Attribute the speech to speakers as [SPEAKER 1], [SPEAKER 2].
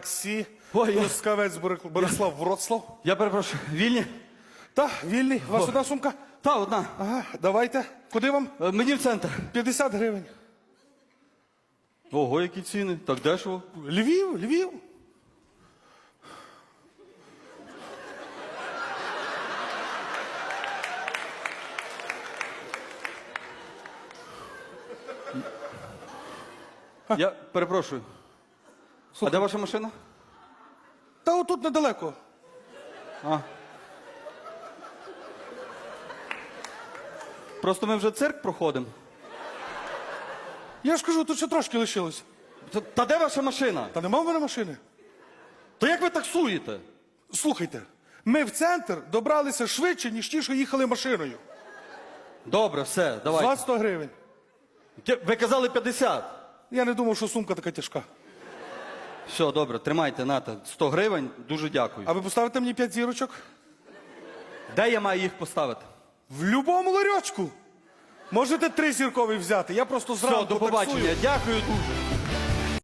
[SPEAKER 1] таксі,
[SPEAKER 2] Ой, я-
[SPEAKER 1] Трускавець, Борик- Борислав, Вроцлав.
[SPEAKER 2] Я перепрошую, вільні?
[SPEAKER 1] Та, вільний. У вас одна сумка?
[SPEAKER 2] Та, одна.
[SPEAKER 1] Ага, давайте. Куди вам?
[SPEAKER 2] Е, Мені в центр.
[SPEAKER 1] 50 гривень.
[SPEAKER 2] Ого, які ціни. Так дешево.
[SPEAKER 1] Львів, Львів.
[SPEAKER 2] Я перепрошую. А де ваша машина?
[SPEAKER 1] Та отут недалеко.
[SPEAKER 2] А. Просто ми вже цирк проходимо.
[SPEAKER 1] Я ж кажу, тут ще трошки лишилось.
[SPEAKER 2] Та, та де ваша машина?
[SPEAKER 1] Та нема в мене машини.
[SPEAKER 2] То як ви таксуєте?
[SPEAKER 1] Слухайте, ми в центр добралися швидше, ніж ті, що їхали машиною.
[SPEAKER 2] Добре, все, давайте.
[SPEAKER 1] вас 100 гривень.
[SPEAKER 2] Ви казали 50.
[SPEAKER 1] Я не думав, що сумка така тяжка.
[SPEAKER 2] Все, добре, тримайте, нате. 100 гривень, дуже дякую.
[SPEAKER 1] А ви поставите мені 5 зірочок?
[SPEAKER 2] Де я маю їх поставити?
[SPEAKER 1] В любому ларьочку. Можете три зіркові взяти. Я просто зранку
[SPEAKER 2] Все, до побачення.
[SPEAKER 1] таксую.
[SPEAKER 2] Дякую дуже.